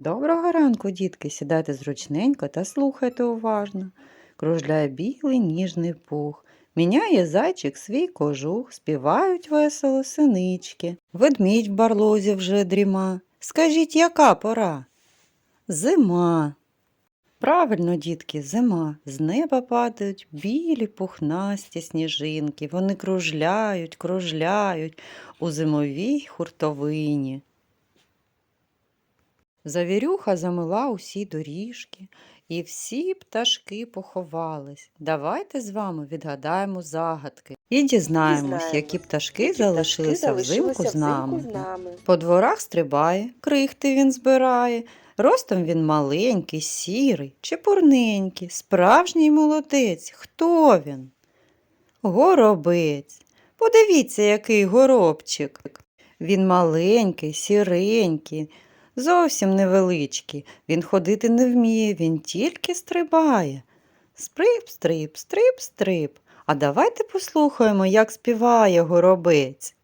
Доброго ранку, дітки, сідайте зручненько та слухайте уважно. Кружляє білий ніжний пух, міняє зайчик свій кожух, співають весело синички. Ведмідь в барлозі вже дріма. Скажіть, яка пора? Зима. Правильно, дітки, зима. З неба падають білі пухнасті сніжинки. Вони кружляють, кружляють у зимовій хуртовині. Завірюха замила усі доріжки, і всі пташки поховались. Давайте з вами відгадаємо загадки і дізнаємось, Дізнаємось, які пташки Які залишилися пташки взимку з залишилися нами. взимку з нами. По дворах стрибає, крихти він збирає. Ростом він маленький, сірий, чепурненький, справжній молодець. Хто він? Горобець. Подивіться, який горобчик. Він маленький, сіренький, зовсім невеличкий. Він ходити не вміє, він тільки стрибає. Стрип, стрип, стрип, стрип. А давайте послухаємо, як співає горобець.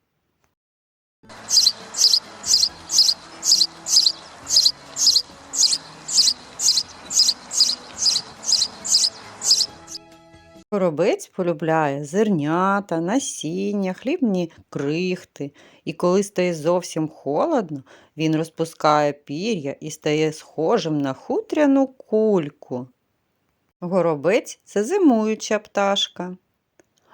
Горобець полюбляє зернята, насіння, хлібні крихти. І коли стає зовсім холодно, він розпускає пір'я і стає схожим на хутряну кульку. Горобець це зимуюча пташка.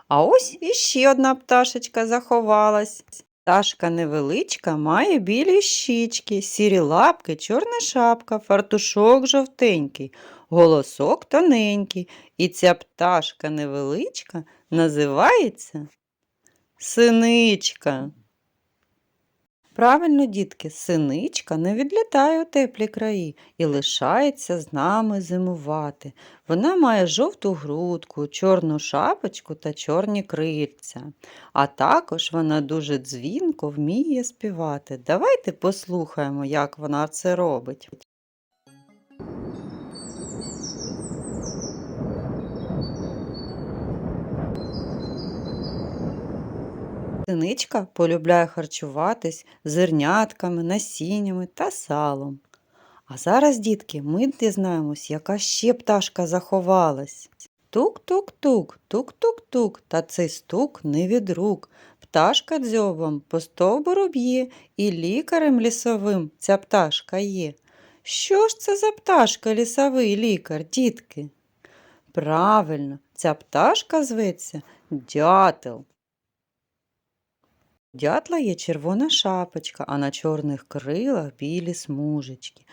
А ось іще одна пташечка заховалась. Пташка невеличка, має білі щічки, сірі лапки, чорна шапка, фартушок жовтенький, голосок тоненький. І ця пташка невеличка називається синичка. Правильно, дітки, синичка не відлітає у теплі краї і лишається з нами зимувати. Вона має жовту грудку, чорну шапочку та чорні крильця. А також вона дуже дзвінко вміє співати. Давайте послухаємо, як вона це робить. Синичка полюбляє харчуватись зернятками, насіннями та салом. А зараз, дітки, ми дізнаємось, яка ще пташка заховалась. Тук-тук-тук, тук-тук-тук, та цей стук не від рук. Пташка дзьобом по стовбуру б'є, і лікарем лісовим ця пташка є. Що ж це за пташка лісовий лікар, дітки? Правильно, ця пташка зветься дятел. Дятла є червона шапочка, а на чорних крилах білі смужечки.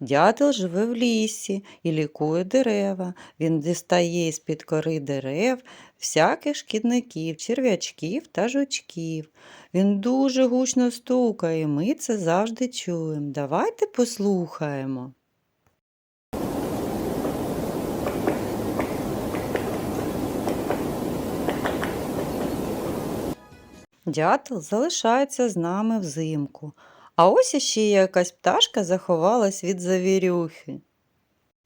Дятел живе в лісі і лікує дерева. Він дістає з-під кори дерев всяких шкідників, черв'ячків та жучків. Він дуже гучно стукає, ми це завжди чуємо. Давайте послухаємо. Дятел залишається з нами взимку. А ось іще якась пташка заховалась від завірюхи.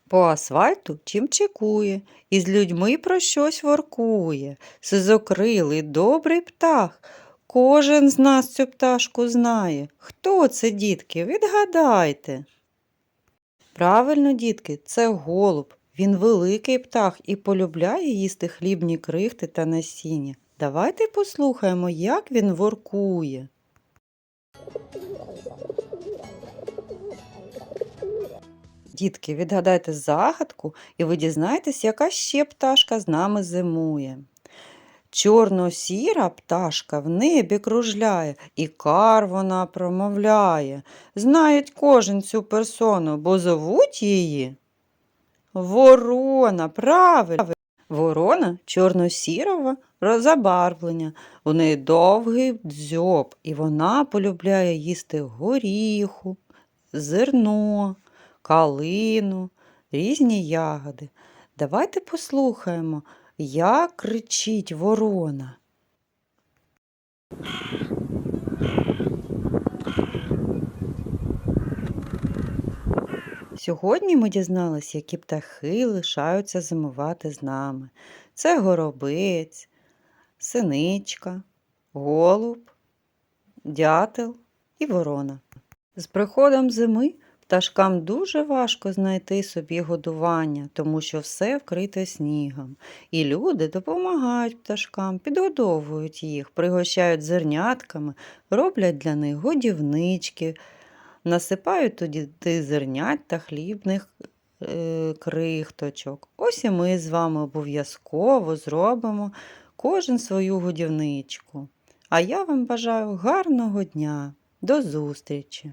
По асфальту чимчикує, і з людьми про щось воркує. Сизокрилий добрий птах. Кожен з нас цю пташку знає. Хто це, дітки? Відгадайте. Правильно, дітки, це голуб. Він великий птах і полюбляє їсти хлібні крихти та насіння. Давайте послухаємо, як він воркує. Дітки, відгадайте загадку, і ви дізнаєтесь, яка ще пташка з нами зимує. Чорно-сіра пташка в небі кружляє, і кар вона промовляє. Знають кожен цю персону, бо зовуть її Ворона, правильно. Ворона чорно-сірого розабарвлення. У неї довгий дзьоб, і вона полюбляє їсти горіху, зерно, калину, різні ягоди. Давайте послухаємо, як кричить ворона. Сьогодні ми дізналися, які птахи лишаються зимувати з нами. Це горобець, синичка, голуб, дятел і ворона. З приходом зими Пташкам дуже важко знайти собі годування, тому що все вкрите снігом. І люди допомагають пташкам, підгодовують їх, пригощають зернятками, роблять для них годівнички, насипають тоді зернять та хлібних е, крихточок. Ось і ми з вами обов'язково зробимо кожен свою годівничку. А я вам бажаю гарного дня. До зустрічі!